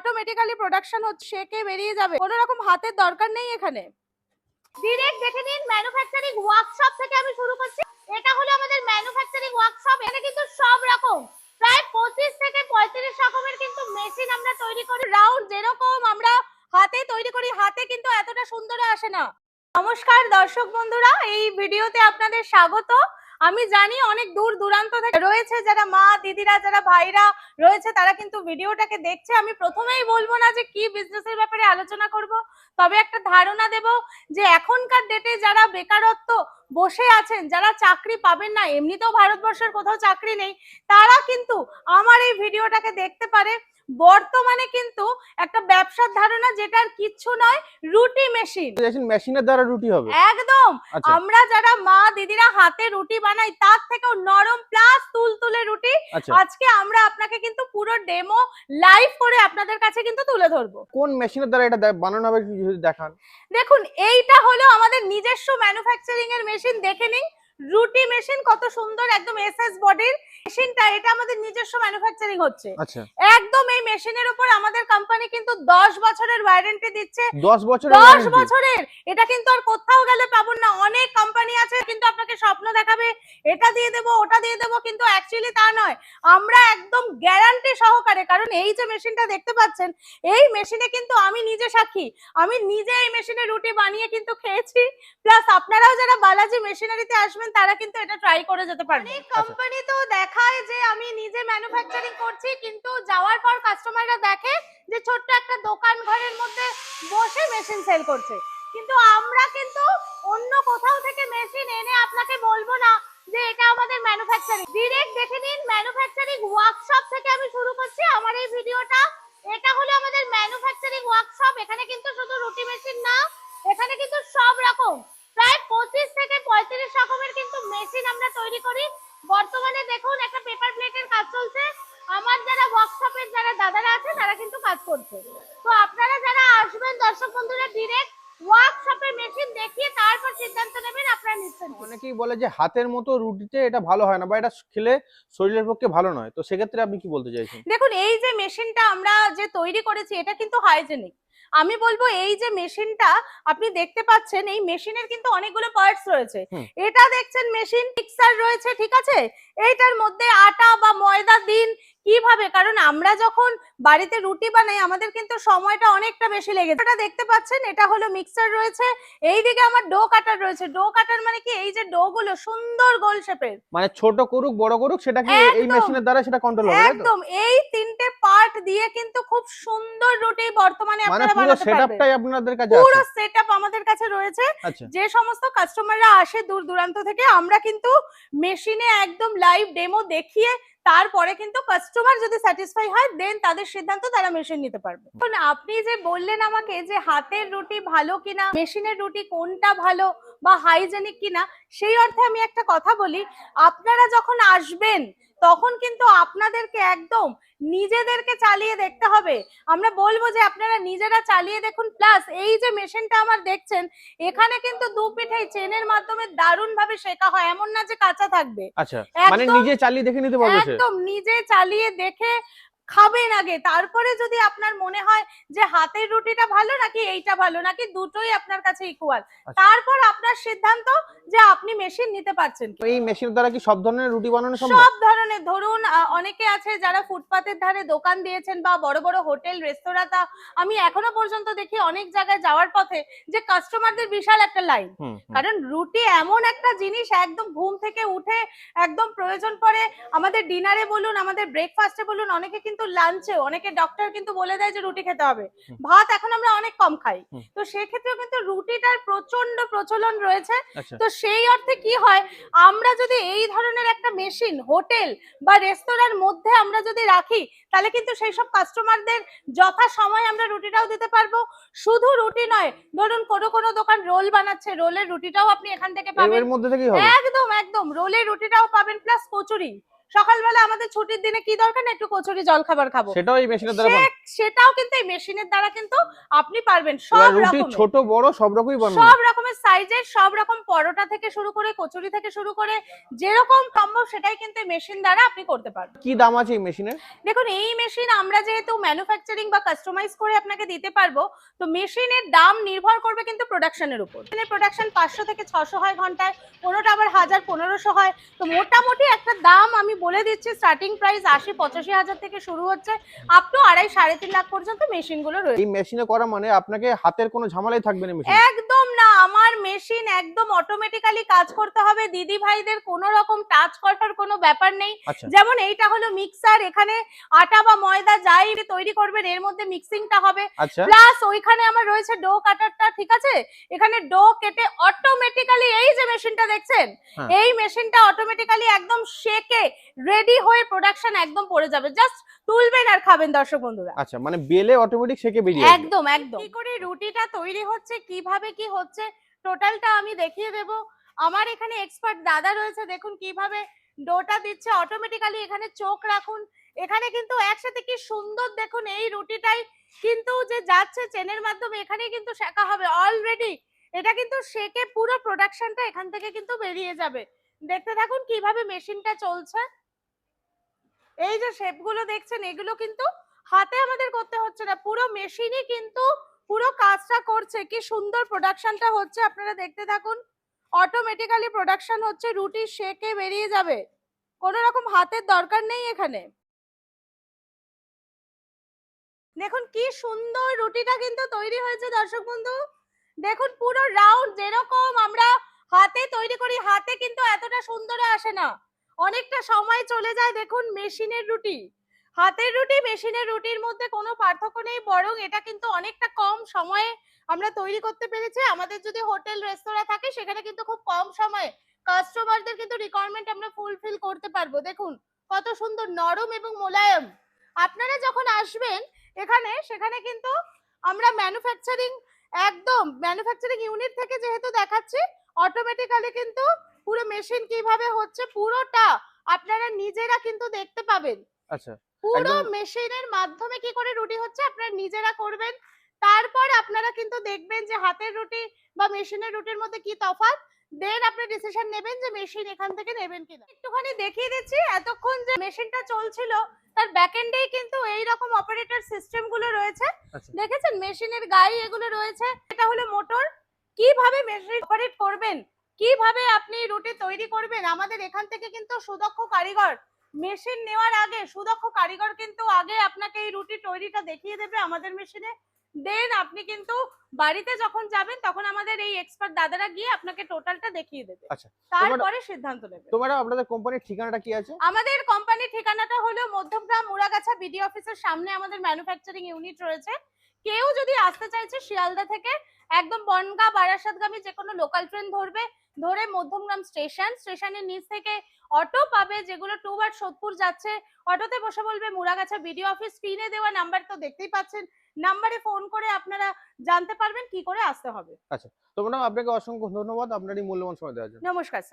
Automatically production হচ্ছে সেকে বেরিয়ে যাবে? কোনো রকম হাতের দরকার নেই এখানে। ডিরেক্ট দেখে নিন ম্যানুফ্যাকচারিং ওয়ার্কশপ থেকে আমি শুরু করছি। এটা হলো আমাদের ম্যানুফ্যাকচারিং ওয়ার্কশপ এখানে কিন্তু সব রকম প্রায় পঁচিশ থেকে পঁয়ত্রিশ রকমের কিন্তু মেশিন আমরা তৈরি করি। রাউন্ড যেরকম আমরা হাতে তৈরি করি হাতে কিন্তু এতটা সুন্দর আসে না। নমস্কার দর্শক বন্ধুরা এই ভিডিওতে আপনাদের স্বাগত। আমি জানি অনেক দূর দূরান্ত থেকে রয়েছে যারা মা, দিদিরা, যারা ভাইরা রয়েছে, তারা কিন্তু ভিডিওটাকে দেখছে। আমি প্রথমেই বলব না যে কি বিজনেসের ব্যাপারে আলোচনা করব, তবে একটা ধারণা দেব যে এখনকার ডেটে যারা বেকারত্ব বসে আছেন, যারা চাকরি পাবেন না, এমনিতেও ভারতবর্ষের কোথাও চাকরি নেই, তারা কিন্তু আমার এই ভিডিওটাকে দেখতে পারে। বর্তমানে কিন্তু একটা ব্যবসার ধারণা যেটার কিচ্ছু নয় রুটি মেশিন মেশিনের দ্বারা রুটি হবে। একদম। আচ্ছা। আমরা যারা মা দিদিরা হাতে রুটি বানাই তার থেকেও নরম প্লাস তুলতুলে রুটি। আচ্ছা। আজকে আমরা আপনাকে কিন্তু পুরো ডেমো লাইভ করে আপনাদের কাছে কিন্তু তুলে ধরবো। কোন মেশিনের দ্বারা এটা বানানো হবে দেখান। দেখুন এইটা হলো আমাদের নিজস্ব ম্যানুফ্যাকচারিং এর মেশিন দেখে নিন। রুটি মেশিন কত সুন্দর একদম এসএস বডির মেশিনটা এটা আমাদের নিজস্ব ম্যানুফ্যাকচারিং হচ্ছে। আচ্ছা। একদম এই মেশিনের উপর আমাদের কোম্পানি কিন্তু 10 বছরের ওয়ারেন্টি দিচ্ছে। দশ বছর দশ বছরের! এটা কিন্তু আর কোথাও গেলে পাবো না অনেক কোম্পানি আছে কিন্তু আপনাকে স্বপ্ন দেখাবে এটা দিয়ে দেবো ওটা দিয়ে দেবো কিন্তু অ্যাকচুয়ালি তা নয়। আমরা একদম গ্যারান্টি সহকারে কারণ এই যে মেশিনটা দেখতে পাচ্ছেন এই মেশিনে কিন্তু আমি নিজে সাক্ষী। আমি নিজে এই মেশিনে রুটি বানিয়ে কিন্তু খেয়েছি। প্লাস আপনারাও যারা বালাজি মেশিনারিতে আসবেন তারা কিন্তু এটা ট্রাই করে যেতে পারবেন কোম্পানি তো দেখায় যে আমি নিজে ম্যানুফ্যাকচারিং করছি, কিন্তু যাওয়ার পর কাস্টমাররা দেখে যে ছোট্ট একটা দোকান ঘরের মধ্যে বসে মেশিন সেল করছে। কিন্তু আমরা কিন্তু অন্য কোথাও থেকে মেশিন এনে আপনাকে বলব না যে এটা আমাদের ম্যানুফ্যাকচারিং ডিরেক্ট দেখে নিন ম্যানুফ্যাকচারিং ওয়ার্কশপ থেকে আমি শুরু করছি। আমার এই ভিডিওটা, এটা হলো আমাদের ম্যানুফ্যাকচারিং ওয়ার্কশপ এখানে কিন্তু শুধু রুটি মেশিন না, এখানে কিন্তু সব রকম প্রায় পঁচিশ থেকে পঁয়ত্রিশ রকমের কিন্তু মেশিন আমরা তৈরি করি। বর্তমানে দেখুন একটা পেপার প্লেটের কাজ চলছে। আমার যারা ওয়ার্কশপের যারা দাদারা আছে তারা কিন্তু কাজ করছে। তো আপনারা যারা আসবেন দর্শক বন্ধুরা ডিরেক্ট ওয়ার্কশপে মেশিন দেখিয়ে তারপর সিদ্ধান্ত নেবেন আপনারা নিশ্চিন্ত অনেকেই বলে যে হাতের মতো রুটিতে এটা ভালো হয় না বা এটা খেলে শরীরের পক্ষে ভালো নয়। তো সেক্ষেত্রে আপনি কি বলতে চাইছেন? দেখুন এই যে মেশিনটা আমরা যে তৈরি করেছি এটা কিন্তু হাইজেনিক আমি বলব এই যে মেশিনটা আপনি দেখতে পাচ্ছেন এই মেশিনের কিন্তু অনেকগুলো পার্টস রয়েছে। এটা দেখছেন মেশিন মিক্সার রয়েছে ঠিক আছে? এইটার মধ্যে আটা বা ময়দা দিন কীভাবে? কারণ আমরা যখন বাড়িতে রুটি বানাই আমাদের কিন্তু সময়টা অনেকটা বেশি লেগে যায়। এটা দেখতে পাচ্ছেন? এটা হলো মিক্সার রয়েছে। এইদিকে আমার ডো কাটার রয়েছে। ডো কাটার মানে কি? এই যে ডো গুলো সুন্দর গোল শেপের মানে ছোট করুক বড় করুক সেটা কি এই। মেশিনের দ্বারা সেটা কন্ট্রোল হবে একদম। এই তিনটে পার্ট দিয়ে কিন্তু খুব সুন্দর রুটি বর্তমানে মানে আপনারা বানাতে পারবেন। সেটআপটাই আপনাদের কাছে আছে? পুরো সেটআপ আমাদের কাছে রয়েছে। আচ্ছা। যে সমস্ত কাস্টমাররা আসে দূর দূরান্ত থেকে আমরা কিন্তু মেশিনে একদম লাইভ ডেমো দেখিয়ে তারপরে কিন্তু কাস্টমার যদি স্যাটিসফাই হয় দেন তাদের সিদ্ধান্ত তারা মেশিন নিতে পারবে। আপনি যে বললেন আমাকে যে হাতের রুটি ভালো কিনা মেশিনের রুটি কোনটা ভালো বা হাইজেনিক কিনা সেই অর্থে আমি একটা কথা বলি। আপনারা যখন আসবেন তখন কিন্তু আপনাদেরকে একদম নিজেদেরকে চালিয়ে দেখতে হবে। আমরা বলব যে আপনারা নিজেরা চালিয়ে দেখুন। প্লাস এই যে মেশিনটা আমার দেখছেন এখানে কিন্তু দু পিঠেই চেনের মাধ্যমে দারুণ ভাবে শেখা হয়। এমন না যে কাঁচা থাকবে। আচ্ছা মানে নিজে চালিয়ে দেখে নিতে পারবে একদম নিজে চালিয়ে দেখে খাবেন আগে। তারপরে যদি আপনার মনে হয় যে হাতের রুটিটা ভালো নাকি এইটা ভালো নাকি দুটোই আপনার কাছে ইকুয়াল আচ্ছা। তারপর আপনার সিদ্ধান্ত যে আপনি মেশিন নিতে পারছেন এই মেশিনের দ্বারা কি সব ধরনের রুটি বানানো সম্ভব? সব ধরনের। ধরুন অনেকে আছে যারা ফুটপাতের ধারে দোকান দিয়েছেন বা বড় বড় হোটেল রেস্তোরাঁটা। আমি এখনও পর্যন্ত দেখি অনেক জায়গায় যাওয়ার পথে যে কাস্টমারদের বিশাল একটা লাইন। কারণ রুটি এমন একটা জিনিস একদম ঘুম থেকে উঠে একদম প্রয়োজন পড়ে। আমাদের ডিনারে বলুন আমাদের ব্রেকফাস্টে বলুন অনেকে কিন্তু লাঞ্চে অনেকে ডক্টর কিন্তু বলে দেয় যে রুটি খেতে হবে। ভাত এখন আমরা অনেক কম খাই। তো সেক্ষেত্রেও কিন্তু রুটিটার প্রচণ্ড প্রচলন রয়েছে। আচ্ছা। তো সেই অর্থে কি হয় আমরা যদি এই ধরনের একটা মেশিন হোটেল বা রেস্তোরাঁর মধ্যে আমরা যদি রাখি তাহলে কিন্তু সেই সব কাস্টমারদের যথা সময় আমরা রুটিটাও দিতে পারব। শুধু রুটি নয় ধরুন কোনো কোনো দোকান রোল বানাচ্ছে রোলের রুটিটাও আপনি এখান থেকে পাবেন। একদম একদম রোলের রুটিটাও পাবেন প্লাস কচুরি। সকালবেলা আমাদের ছুটির দিনে কি দরকার? না একটু কচুরি জল খাবার খাব। সেটাও এই মেশিনের দ্বারা সেটাও কিন্তু এই মেশিনের দ্বারা কিন্তু আপনি পারবেন। সব রকম ছোট বড় সব রকমই বানানো। সব রকমের সাইজের সব রকম পরোটা থেকে শুরু করে কচুরি থেকে শুরু করে যেরকম সম্ভব সেটাই কিন্তু মেশিন দ্বারা আপনি করতে পারবেন। কি দাম আছে এই মেশিনের? দেখুন এই মেশিন আমরা যেহেতু ম্যানুফ্যাকচারিং বা কাস্টমাইজ করে আপনাকে দিতে পারব তো মেশিনের দাম নির্ভর করবে কিন্তু প্রোডাকশনের উপর। প্রোডাকশন পাঁচশো থেকে ছশো হয় ঘন্টায় কোনোটা আবার হাজার পনেরোশো হয়। তো মোটামুটি একটা দাম আমি বলে দিচ্ছি স্টার্টিং প্রাইস আশি পঁচাশি হাজার থেকে শুরু হচ্ছে আপ টু আড়াই সাড়ে তিন লাখ পর্যন্ত মেশিনগুলো রয়েছে এই মেশিনে করা মানে আপনাকে হাতের কোনো ঝামেলাই থাকবে না একদম না আমার মেশিন একদম অটোমেটিক্যালি কাজ করতে হবে। দিদি ভাইদের কোনো রকম টাচ করার কোনো ব্যাপার নেই। আচ্ছা। যেমন এইটা হলো মিক্সার এখানে আটা বা ময়দা যাই তৈরি করবেন এর মধ্যে মিক্সিংটা হবে। আচ্ছা। প্লাস ওইখানে আমার রয়েছে ডো কাটারটা ঠিক আছে? এখানে ডো কেটে অটোমেটিক্যালি এই যে মেশিনটা দেখছেন? হ্যাঁ। এই মেশিনটা অটোমেটিক্যালি একদম শেকে রেডি হয়ে প্রোডাকশন একদম পড়ে যাবে। জাস্ট তুলবেন আর খাবেন দর্শক বন্ধুরা। আচ্ছা মানে বেলে অটোমেটিক সেকে বেরিয়ে একদম একদম। কি করে রুটিটা তৈরি হচ্ছে কীভাবে কি হচ্ছে টোটালটা আমি দেখিয়ে দেব। আমার এখানে এক্সপার্ট দাদা রয়েছে, দেখুন কীভাবে ডোটা দিচ্ছে। অটোমেটিক্যালি এখানে চোখ রাখুন। এখানে কিন্তু একসাথে কি সুন্দর দেখুন এই রুটিটাই কিন্তু যে যাচ্ছে চেনের মাধ্যমে এখানে কিন্তু শেখা হবে অলরেডি এটা কিন্তু শেকে পুরো প্রোডাকশনটা এখান থেকে কিন্তু বেরিয়ে যাবে। দেখতে থাকুন কীভাবে মেশিনটা চলছে। এই যে শেপগুলো দেখছেন, এগুলো কিন্তু হাতে আমাদের করতে হচ্ছে না। পুরো মেশিনই কিন্তু পুরো কাজটা করছে, কি সুন্দর প্রোডাকশনটা হচ্ছে, আপনারা দেখতে থাকুন। অটোমেটিক্যালি প্রোডাকশন হচ্ছে, রুটি শেকে বেরিয়ে যাবে। কোনো রকম হাতের দরকার নেই এখানে। দেখুন কি সুন্দর রুটিটা কিন্তু তৈরি হয়েছে, দর্শক বন্ধু। দেখুন পুরো রাউন্ড যেরকম আমরা হাতে তৈরি করি, হাতে কিন্তু এতটা সুন্দর আসে না। অনেকটা সময় চলে যায়, দেখুন মেশিনের রুটি। হাতের রুটি, মেশিনের রুটির মধ্যে কোনো পার্থক্য নেই, বরং এটা কিন্তু অনেকটা কম সময়ে আমরা তৈরি করতে পেরেছি। আমাদের যদি হোটেল, রেস্তোরাঁ থাকে, সেখানে কিন্তু খুব কম সময়ে কাস্টমারদের কিন্তু রিকোয়ারমেন্ট আমরা ফুলফিল করতে পারব। দেখুন, কত সুন্দর নরম এবং মোলায়েম। আপনারা যখন আসবেন এখানে, সেখানে কিন্তু আমরা ম্যানুফ্যাকচারিং একদম ম্যানুফ্যাকচারিং ইউনিট থেকে যেহেতু দেখাচ্ছি অটোমেটিক্যালি কিন্তু পুরো মেশিন কীভাবে হচ্ছে, পুরোটা আপনারা নিজেরা কিন্তু দেখতে পাবেন। আচ্ছা। পুরো মেশিনের মাধ্যমে কি করে রুটি হচ্ছে? আপনারা নিজেরা করবেন। তারপর আপনারা কিন্তু দেখবেন যে হাতের রুটি বা মেশিনের রুটির মধ্যে কি তফাৎ। দেন আপনি ডিসিশন নেবেন যে মেশিন এখান থেকে নেবেন কিনা। একটুখানি দেখিয়ে দিচ্ছি এতক্ষণ যে মেশিনটা চলছিল তার ব্যাক এন্ডেই কিন্তু এই রকম অপারেটর সিস্টেমগুলো রয়েছে। আচ্ছা। দেখেছেন? মেশিনের গায়ে এগুলো রয়েছে। এটা হলো মোটর কীভাবে মেশিন অপারেট করবেন? কীভাবে আপনি রুটি তৈরি করবেন? আমাদের এখান থেকে কিন্তু সুদক্ষ কারিগর মেশিন নেওয়ার আগে সুদক্ষ কারিগর কিন্তু আগে আপনাকে এই রুটি তৈরিটা দেখিয়ে দেবে আমাদের মেশিনে। দেন আপনি কিন্তু বাড়িতে যখন যাবেন তখন আমাদের এই এক্সপার্ট দাদারা গিয়ে আপনাকে টোটালটা দেখিয়ে দেবে। আচ্ছা, তারপরে সিদ্ধান্ত নেবে। তো ম্যাডাম আপনাদের কোম্পানির ঠিকানাটা কি আছে? আমাদের কোম্পানির ঠিকানাটা হলো মধ্যমগ্রাম মুড়াগাছা বিডি অফিসের সামনে আমাদের ম্যানুফ্যাকচারিং ইউনিট রয়েছে। কেউ যদি আসতে চাইছে শিয়ালদা থেকে একদম বনগা বারাসাতগামী যে কোনো লোকাল ট্রেন ধরবে ধরে মধ্যমগ্রাম স্টেশন স্টেশনের নিচ থেকে অটো পাবে যেগুলো টু বার সোদপুর যাচ্ছে। অটোতে বসে বলবে মুড়াগাছা বিডি অফিস স্ক্রিনে দেওয়া নাম্বার তো দেখতেই পাচ্ছেন। নাম্বারে ফোন করে আপনারা জানতে পারবেন কি করে আসতে হবে। আচ্ছা তো ম্যাডাম আপনাকে অসংখ্য ধন্যবাদ। আপনার এই মূল্যবান সময় দেওয়ার জন্য। নমস্কার স্যার